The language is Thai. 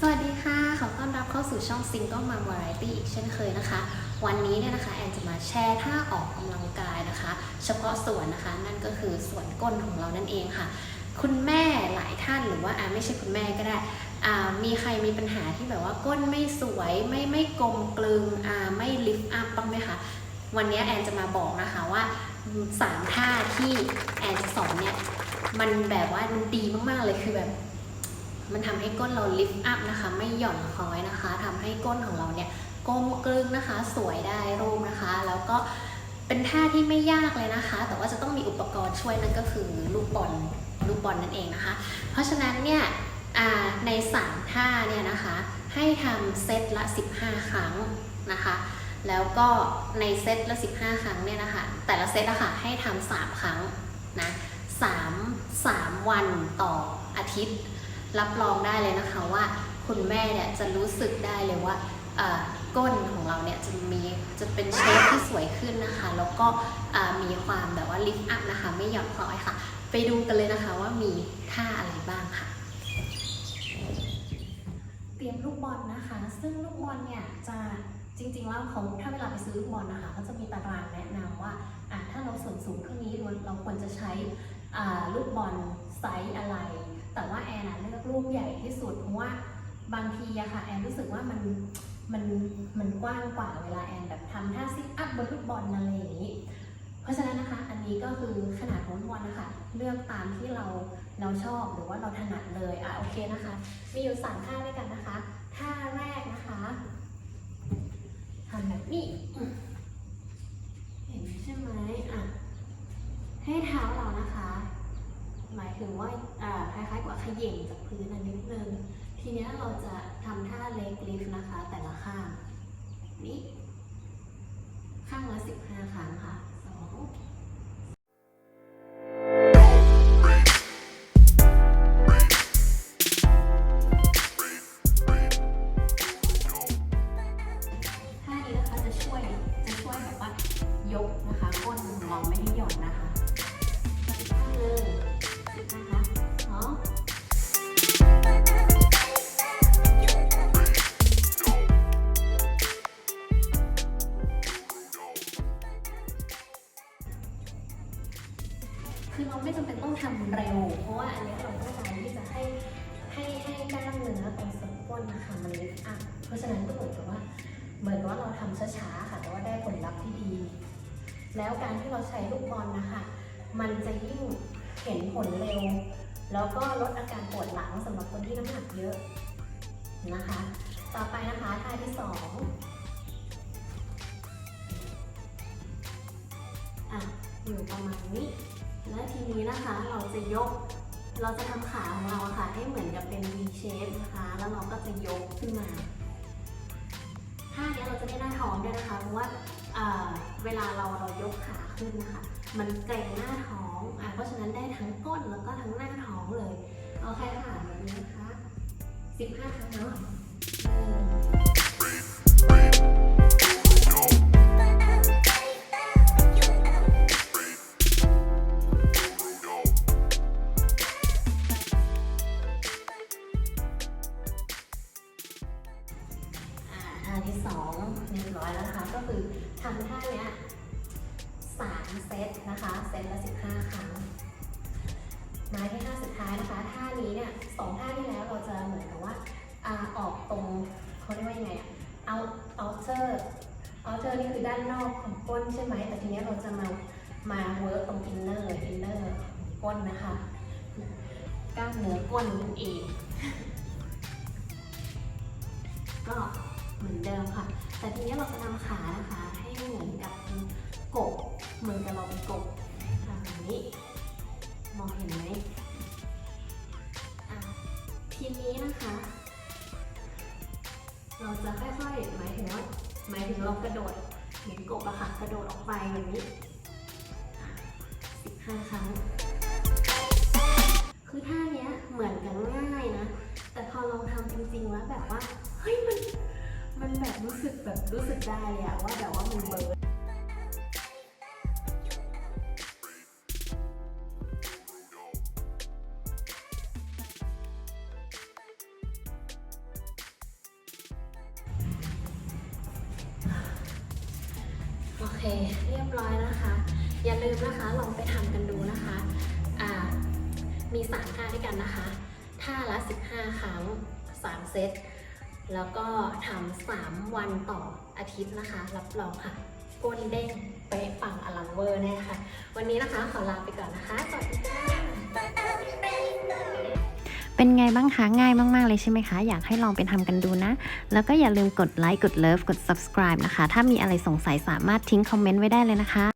สวัสดีค่ะ ขอต้อนรับเข้าสู่ช่อง Single Mom Variety อีกเช่นเคยนะคะ วันนี้เนี่ยนะคะแอนจะมาแชร์ท่าออกกำลังกายนะคะ เฉพาะส่วนนะคะ นั่นก็คือส่วนก้นของเรานั่นเองค่ะ คุณแม่หลายท่านหรือว่าอาไม่ใช่คุณแม่ก็ได้อ่ามีใครมีปัญหาที่แบบว่าก้นไม่สวยไม่ไม่กลมกลึงอ่าไม่ลิฟต์อัพบ้างไหมคะวันนี้แอนจะมาบอกนะคะว่าสามท่าที่แอนจะสอนเนี่ยมันแบบว่ามันดีมากๆเลยคือแบบ มันทำให้ก้นเราลิฟต์อัพนะคะ ไม่หย่อนคล้อยนะคะทำให้ก้นของเราเนี่ยกลมกลึงนะคะ สวยได้รูปนะคะ แล้วก็เป็นท่าที่ไม่ยากเลยนะคะ แต่ว่าจะต้องมีอุปกรณ์ช่วยนั่นก็คือลูกบอลลูกบอลนั่นเองนะคะ เพราะฉะนั้นเนี่ยในสามท่าเนี่ยนะคะ ให้ทำเซตละ 15 ครั้งนะคะ แล้วก็ในเซตละ 15 ครั้งเนี่ยนะคะ แต่ละเซตอะค่ะให้ทำสามครั้งนะสามสามวันต่ออาทิตย์ รับรองได้เลยนะคะว่าคุณแม่เนี่ยจะรู้สึกได้เลยว่าก้นของเราเนี่ยจะมีจะเป็นเชฟที่สวยขึ้นนะคะ แล้วก็มีความแบบว่าลิฟต์อัพนะคะ ไม่หย่อนคล้อยค่ะ ไปดูกันเลยนะคะว่ามีท่าอะไรบ้างค่ะ เตรียมลูกบอลนะคะ ซึ่งลูกบอลเนี่ยจะจริงๆแล้วเขาถ้าเวลาไปซื้อลูกบอลนะคะเขาจะมีตารางแนะนำว่าอะถ้าเราส่วนสูงเท่านี้เราควรจะใช้ลูกบอลไซส์อะไร แต่ว่าแอนอะเลือกลูกใหญ่ที่สุดเพราะว่าบางทีอะค่ะแอนรู้สึกว่ามันมันมันกว้างกว่าเวลาแอนแบบทำท่าซิทอัพบนลูกบอลอะไรอย่างนี้ เพราะฉะนั้นนะคะอันนี้ก็คือขนาดของลูบอลนะคะเลือกตามที่เราเราชอบหรือว่าเราถนัดเลยอะโอเคนะคะ มีอยู่สามท่าด้วยกันนะคะท่าแรกนะคะทำแบบนี้เห็นใช่ไหมอะให้เท้าเรา หรือว่าคล้ายๆกว่าขย่งจากพื้นนิดนึง ทีนี้เราจะทำท่าเล็กลิฟนะคะ แต่ละข้าง นี่ ข้างละสิบห้ครั้งค่ะสอง คือเราไม่จำเป็นต้องทำเร็ว เพราะว่าอันนี้เราต้องการที่จะให้ให้ให้กล้ามเนื้อตรงสะโพกนะคะมันลิฟต์อัพเพราะฉะนั้นก็เหมือนกับว่าเหมือนกับว่าเราทำช้าๆค่ะแต่ว่าได้ผลลัพธ์ที่ดี แล้วการที่เราใช้ลูกบอลนะคะมันจะยิ่งเห็นผลเร็ว แล้วก็ลดอาการปวดหลังสำหรับคนที่น้ำหนักเยอะนะคะ ต่อไปนะคะท่าที่สองอะอยู่ประมาณนี้ และทีนี้นะคะเราจะยก เราจะทำขาของเราค่ะ ให้เหมือนกับเป็น V shape นะคะ แล้วเราก็จะยกขึ้นมาท่าเนี้ยเราจะได้หน้าท้องด้วยนะคะ เพราะว่าเเวลาเราเรายกขาขึ้นนะคะมันเกรงหน้าท้องอะเพราะฉะนั้นได้ทั้งก้นแล้วก็ทั้งหน้าท้องเลยโอเคค่ะแบบนี้นะคะ15ครั้งเนาะ ร้อยแล้วนะคะ ก็คือทำท่าเนี้ยสามเซตนะคะเซตละ15ครั้งมาที่ท่าสุดท้ายนะคะท่านี้เนี่ยสองท่าที่แล้วเราจะเหมือนกับว่าอออกตรงเขาเรียกว่ายังไงอะเอาเอาเตอร์เอาเตอร์นี่คือด้านนอกของก้นใช่ไหมแต่ทีนี้เราจะมามาเวิร์กตรงอินเนอร์อินเนอร์ก้นนะคะกล้ามเนื้อก้นนั่นเองก็เหมือนเดิมค่ะ แต่ทีนี้เราจะทำขานะคะ ให้เหมือนกับกบเหมือนกับเราเป็นกบทำแบบนี้ มองเห็นไหมทีนี้นะคะ เราจะค่อยๆหมายถึงว่าหมายถึงเรากระโดดเหมือนกบอะค่ะกระโดดออกไปแบบนี้สิบห้าครั้ง คือท่าเนี้ยเหมือนกันง่ายนะ แต่พอลองทำจริงๆแล้วแบบว่า มันแบบรู้สึกแบบรู้สึกได้อะว่าแบบว่ามันเบิร์โอเค เรียบร้อยนะคะ อย่าลืมนะคะลองไปทำกันดูนะคะมีสามท่าด้วยกันนะคะ ท่าละ 15 ครั้ง 3 เซต แล้วก็ทำา3วันต่ออาทิตย์นะคะ รับรองค่ะก้นเด้งเป๊ะปังอลังเวอร์แน่ค่ะ วันนี้นะคะขอลาไปก่อนนะคะ สวัสดีค่ะเป็นไงบ้างคะ ง่ายมาก ๆ เลยใช่ไหมคะ อยากให้ลองไปทำกันดูนะ แล้วก็อย่าลืมกดไลค์ กดเลิฟ กด subscribe นะคะ ถ้ามีอะไรสงสัยสามารถทิ้งคอมเมนต์ไว้ได้เลยนะคะ